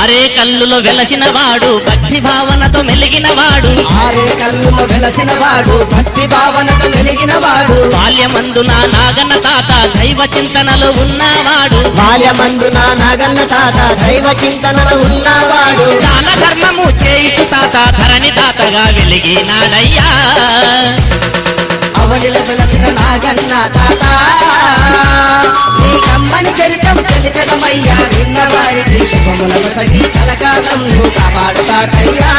ఆరే కల్లులో వెలసిన వాడు భక్తి భావనతో మెలిగిన వాడు. ఆరే కళ్ళులో వెలసిన వాడు భక్తి భావనతో వెలిగిన వాడు. బాల్యమందున నాగన్న తాత దైవ చింతనలో ఉన్నవాడు బాల్యమందున నాగన్న తాత దైవ చింతనలో ఉన్నవాడు దాన ధర్మము చేయిచు తాత ధరణి తాతగా వెలిగినాడయ్యా. అవనిలో వెలసిన నాగన్న తాత నీ కమ్మని చరితం తెలిచదమయ్యా నిన్న వారికి తగి కలకాలం నువ్వు కాపాడుతాకయ్యా.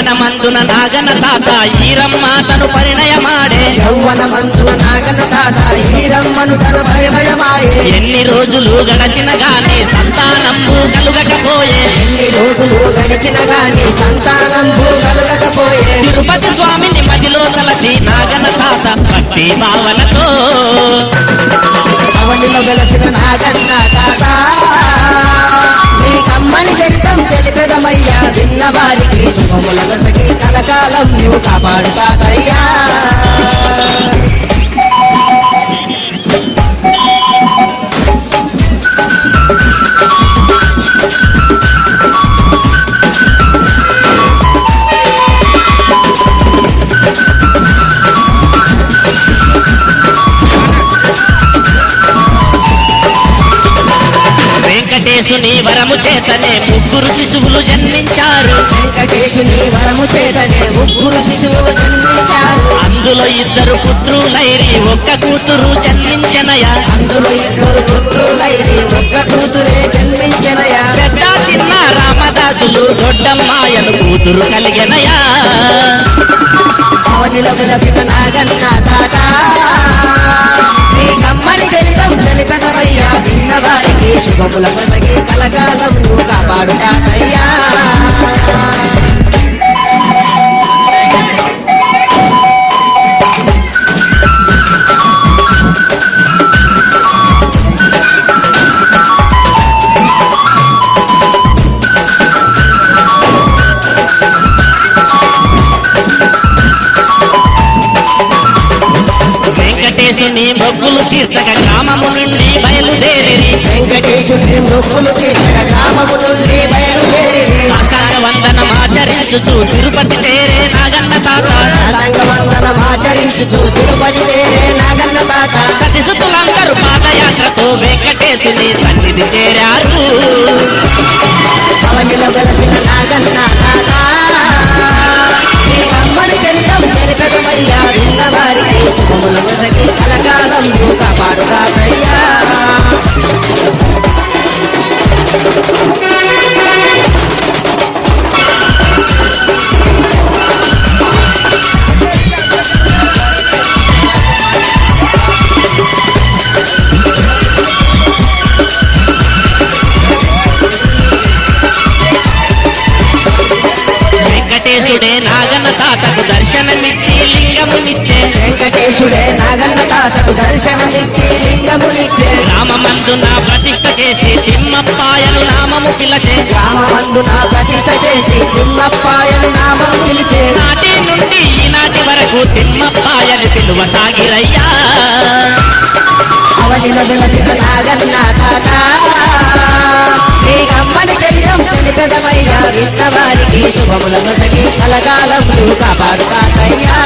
యవ్వనమందున నాగన్న తాత ఈరమ్మ తను పరిణయమాడే. యౌవన మంతుల నాగన్న తాత హీరమ్మను తన భయమయమాయే ఎన్ని రోజులు గడచిన గాని సంతానంబు కలుగకపోయే. ఎన్ని రోజులు గడిచిన గాని సంతానం భూగలగకపోయే తిరుపతి స్వామిని మదిలో కలసి నాగన్న తాత భక్తి భావనతో. అవనిలో వెలసిన నాగన్న తాత. చరితం తెలిపెదమయ్యా విన్న వారికి శుభముల కలకాలం నీవు కాపాడుతాకయ్యా వెంకటేశుని వరము చేతనే ముగ్గురు శిశువులు జన్మించారు. వెంకటేశుని వరము చేతనే ముగ్గురు శిశువులు జన్మించారు. అందులో ఇద్దరు పుత్రులైరి ఒక్క కూతురు జన్మించనయా. అందులో ఇద్దరు పుత్రులైరి ఒక్క కూతురే జన్మించనయా. పెద్ద చిన్న రామదాసులు దొడ్డమ్మాయను కూతురు కలిగనయా. నాగన్న తాత నీ కమ్మని చలిపెదవయ్యా విన్న వారికి శుభముల పదగి కలకాలం నువ్వు కాపాడుతాకయ్యా వెంకటేశుని మొగ్గులు తీర్చక గ్రామము నుండి బయలుదేరి వెంకటేశుని మొక్కులు తీర్చక గ్రామము నుండి బయలుదేరి సాష్టాంగ వందనం ఆచరించుతూ తిరుపతి చేరే నాగన్న తాత. సంగవందనం ఆచరించుతూ తిరుపతి చేరే నాగన్న తాత. సతిసుతులందరూ పాదయాత్రతో వెంకటేశుని సన్నిధి చేరారు. వెంకటేశుడే నాగన్న తాతకు దర్శనమిచ్చి లింగమునిచ్చే. వెంకటేశుడే నాగన్న తాతకు దర్శనమిచ్చి లింగమునిచ్చే. రామమందున ప్రతిష్ఠ చేసి తిమ్మప్పాయను నామము పిలచే. రామమందున ప్రతిష్ఠ చేసి తిమ్మప్పాయను నామం పిలిచే. నాటి నుండి ఈనాటి వరకు తిమ్మప్పాయని పిలువ సాగిరయ్యా అవనిలో వెలసిన నాగన్న తాత చరితం తెలిపెదవయ్యా విన్న వారికి శుభముల నొసగి కలకాలములు నువ్వు కాపాడుతాకయ్యా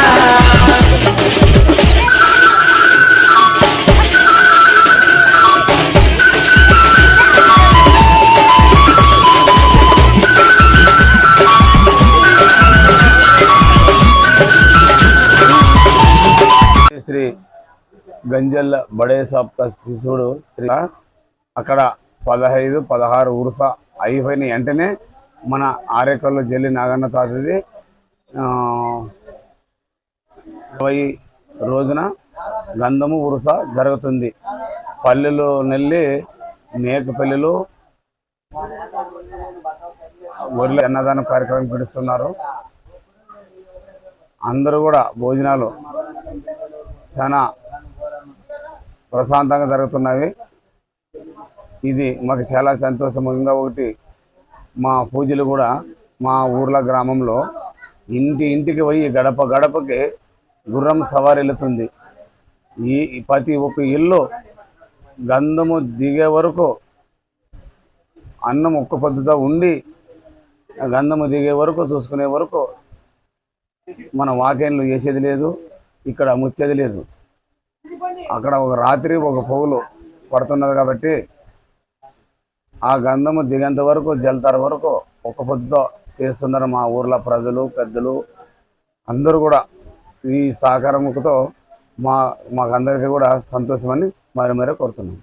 శ్రీ గంజల్ల బడే సాప్త శిశుడు శ్రీ అక్కడ పదహైదు పదహారు ఉరుస అయిపోయిన వెంటనే మన ఆరేకల్లో జల్లి నాగన్న తాతది ఇరవై రోజున గంధము ఉరుస జరుగుతుంది. పల్లెలు నెల్లి మేకపల్లిలో గొర్రెల అన్నదాన కార్యక్రమం పిలుస్తున్నారు అందరూ కూడా భోజనాలు చాలా ప్రశాంతంగా జరుగుతున్నవి. ఇది మాకు చాలా సంతోషము ఇంకా ఒకటి. మా పూజలు కూడా మా ఊర్ల గ్రామంలో ఇంటి ఇంటికి పోయి గడప గడపకి గుర్రం సవారి వెళుతుంది ఈ ప్రతి ఒక్క ఇల్లు గంధము దిగే వరకు అన్నం ఒక్క పొద్దుతో ఉండి గంధము దిగే వరకు చూసుకునే వరకు మన వాకేన్లు చేసేది లేదు ఇక్కడ ముచ్చేది లేదు. అక్కడ ఒక రాత్రి ఒక పొగులు పడుతున్నది కాబట్టి ఆ గంధము దిగేంత వరకు జల్తార వరకు ఒక పొద్దుతో చేస్తున్నారు మా ఊర్లో ప్రజలు పెద్దలు. అందరూ కూడా ఈ సహకారముతో మా మాకందరికీ కూడా సంతోషమని మరి మరీ కోరుతున్నాం.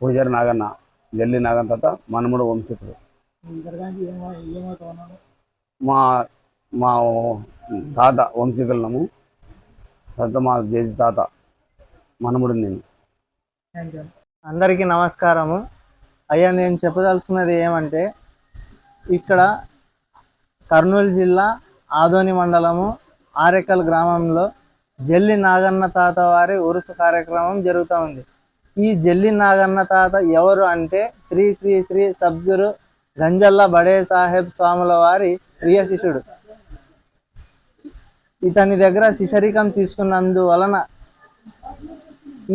పూజారి నాగన్న జల్లి నాగన్న తాత మనముడు వంశీకుడు. మా మా తాత వంశీకులము సొంత మా జేజి తాత మనముడు నేను. అందరికీ నమస్కారము. అయ్యా నేను చెప్పదలుచుకున్నది ఏమంటే ఇక్కడ కర్నూలు జిల్లా ఆదోని మండలము ఆరేకల్ గ్రామంలో జల్లి నాగన్న తాత వారి ఉరుసు కార్యక్రమం జరుగుతూ ఉంది. ఈ జల్లి నాగన్న తాత ఎవరు అంటే శ్రీ శ్రీ శ్రీ సద్గురు గంజల్ల బడే సాహెబ్ స్వాముల వారి ప్రియ శిష్యుడు. ఇతని దగ్గర శిశరికం తీసుకున్నందువలన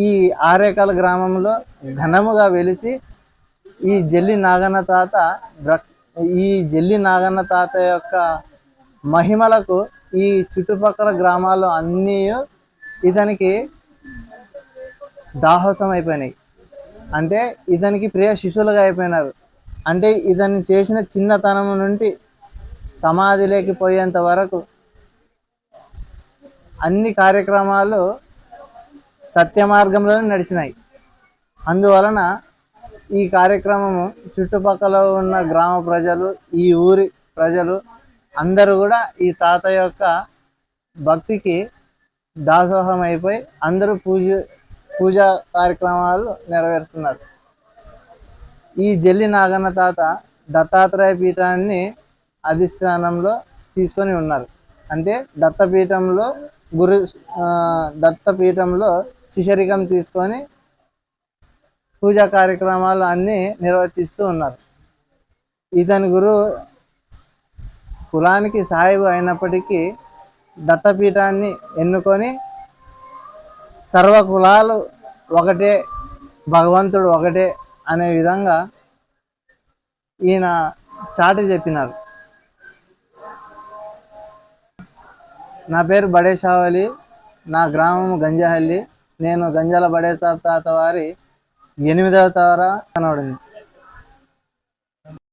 ఈ ఆరేకల్ గ్రామంలో ఘనముగా వెలిసి ఈ జల్లి నాగన్న తాత ఈ జల్లి నాగన్న తాత యొక్క మహిమలకు ఈ చుట్టుపక్కల గ్రామాలు అన్నీ ఇతనికి దాహోసం అయిపోయినాయి. అంటే ఇతనికి ప్రియ శిష్యులుగా అయిపోయినారు. అంటే ఇతన్ని చేసిన చిన్నతనం నుండి సమాధిలోకి పోయేంత వరకు అన్ని కార్యక్రమాలు సత్య మార్గంలోనే నడిచినాయి. అందువలన ఈ కార్యక్రమము చుట్టుపక్కల ఉన్న గ్రామ ప్రజలు ఈ ఊరి ప్రజలు అందరూ కూడా ఈ తాత యొక్క భక్తికి దాసోహం అయిపోయి అందరూ పూజ పూజా కార్యక్రమాలు నెరవేరుస్తున్నారు. ఈ జల్లి నాగన్న తాత దత్తాత్రేయ పీఠాన్ని అధిష్టానంలో తీసుకొని ఉన్నారు. అంటే దత్తపీఠంలో గురు దత్తపీఠంలో శిశరికం తీసుకొని పూజా కార్యక్రమాలు అన్నీ నిర్వర్తిస్తూ ఉన్నారు. ఇతని గురు కులానికి సాయిబు అయినప్పటికీ దత్తపీఠాన్ని ఎన్నుకొని సర్వ కులాలు ఒకటే భగవంతుడు ఒకటే అనే విధంగా ఈయన చాటి చెప్పినారు. నా పేరు బడేషావలి నా గ్రామం గంజహల్లి. నేను గంజాల బడేసాబ్ తాత వారి ఎనిమిదవ తార కనబడింది.